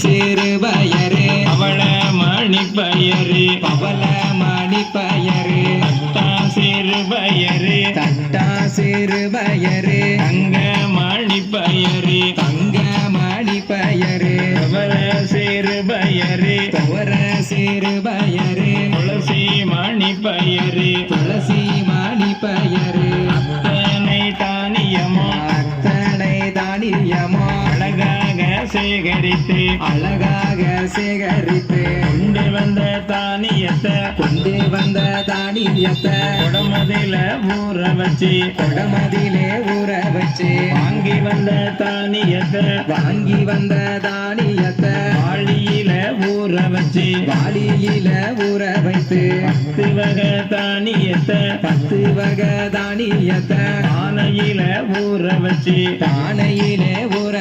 சிறு பயரு அவள மணி பயரு பவள மணி பயரு தட்டா சிறு பயரு தட்டா சிறு பயரு தங்க மணி பயரு தங்க மணி பயரு அவள சிறு பயரு துவர சிறு பயரு துளசி மணி பயரு துளசி மணி சேகரித்து அழகாக சேகரித்து கொண்டு வந்த தானியத்தை கொண்டு வந்த தானியத்தை உடமதில ஊற வச்சு கொடமதிலே ஊற வச்சு வாங்கி வந்த தானியத்தை வாங்கி வந்த தானியத்தை ஆழியில ஊற வச்சு வாளியில ஊற வைத்து பத்து வகை தானியத்தை பத்து வகை தானியத்தை பானையில ஊற வச்சு பானையில ஊற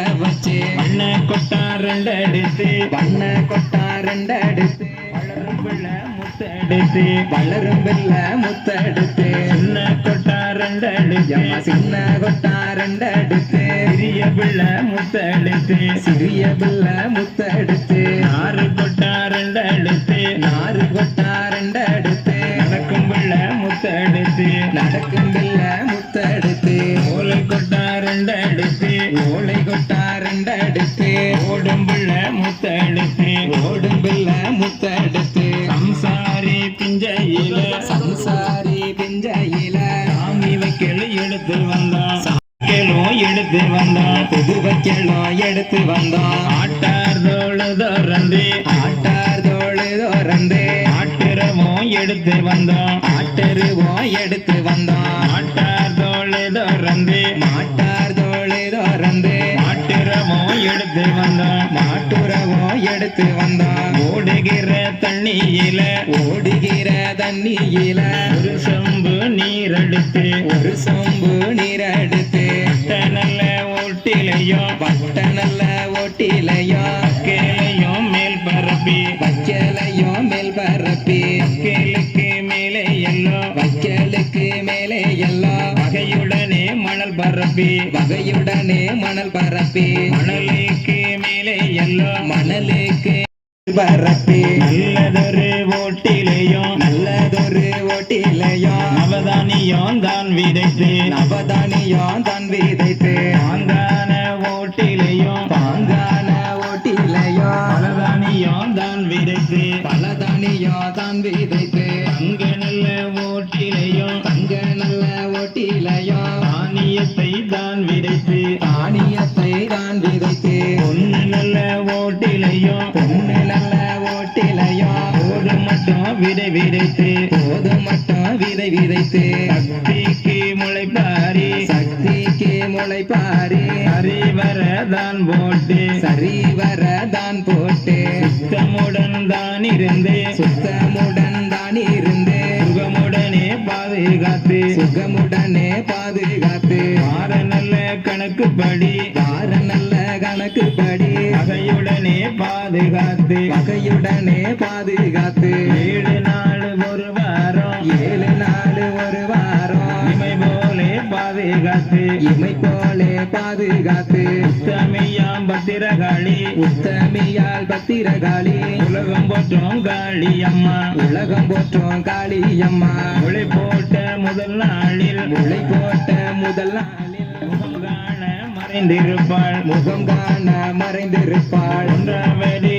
வச்சு மண்ண கொட்டா ரெண்டெடுத்து வண்ண கொட்டா ரெண்டெடுத்து வளரும் பிள்ளை முத்தெடுத்து வளரும் வெள்ள முத்தெடுத்து. சின்ன கொட்டா ரெண்டெடுத்து சின்ன கொட்டா ரெண்டெடுத்து சிறிய பிள்ளை முத்தெடுத்து சிறிய பிள்ளை முத்தெடுத்து. ஆறு கொட்டா ரெண்டெடுத்து நாறு கொட்டா ரெண்டெடுத்து ரெண்டடுத்து ஓடும் பிள்ளை முத்தடுத்து. ஓடும் பிள்ளை முத்தடுத்து. சம்சாரி பிஞ்சையில. சம்சாரி பிஞ்சையில. சாமி வைக்கலும் எடுத்து வந்தான் வைக்கலும் எடுத்து வந்தான் புது வைக்கலும் எடுத்து வந்தான் ஆட்டார் தோழு தோறந்து. ஆட்டார் தோழு தோறந்து. ஆட்டுரவும் எடுத்து வந்தான் ஆட்டருவோம் எடுத்து வந்தான் ஆட்டார் தோழு தோறந்து. மாட்டார் எடுத்து வந்தான். மாட்டுறவோம் எடுத்து வந்தோம் ஓடுகிற தண்ணியில ஓடுகிற தண்ணியில ஒரு சொம்பு நீர் எடுத்து ஒரு சொம்பு நீரெடுத்து நல்ல ஓட்டிலையும் வட்ட நல்ல ஓட்டிலையும் கேளையும் மேல் பரப்பி வைக்கலையும் மேல் பரப்பி கேளுக்கு மேலே எல்லாம் வைக்கலுக்கு மேலே எல்லாம் பரப்பி வகையுடனே மணல் பரப்பி. மணலுக்கு மேலே எல்லாம் மணலுக்கு பரப்பி. நல்லதொரு ஓட்டிலையும் நல்லதொரு ஓட்டிலையும் நவதானியம் தான் விதைத்து நவதானியம் தான் விதைத்து. பாங்கான ஓட்டிலையும் பாங்கான ஓட்டிலையும் பலதானியம் தான் விதைத்து பலதானியம் தான் விதைத்து. அங்க நல்ல ஓட்டிலையும் தங்க விதை விதைத்து போது மட்டும் விதை விதைத்து சக்திக்கு முளைப்பாரி சக்திக்கு முளைப்பாரி அறிவர தான் போட்டு சரி வர தான் போட்டு சுத்தமுடன் தான் இருந்து சுத்தமுடன் தான் இருந்து சுகமுடனே பாதுகாத்து சுகமுடனே பாதுகாத்து மாற நல்ல கணக்குப்படி வார நல்ல கணக்குப்படி வகையுடனே பாதுகாத்து வகையுடனே பாதுகாத்து பாதுகாத்து உத்தமையாம் பத்திரகாளி. உத்தமியால் பத்திரகாளி. உலகம் போற்றும் காளி அம்மா. உலகம் போற்றும் காளியம்மா ஒளி போட்ட முதல் நாளில். முளை போட்ட முதல் நாளில். முகம் காண மறைந்திருப்பாள். முகம் காண மறைந்திருப்பாள். ஒன்றாவடி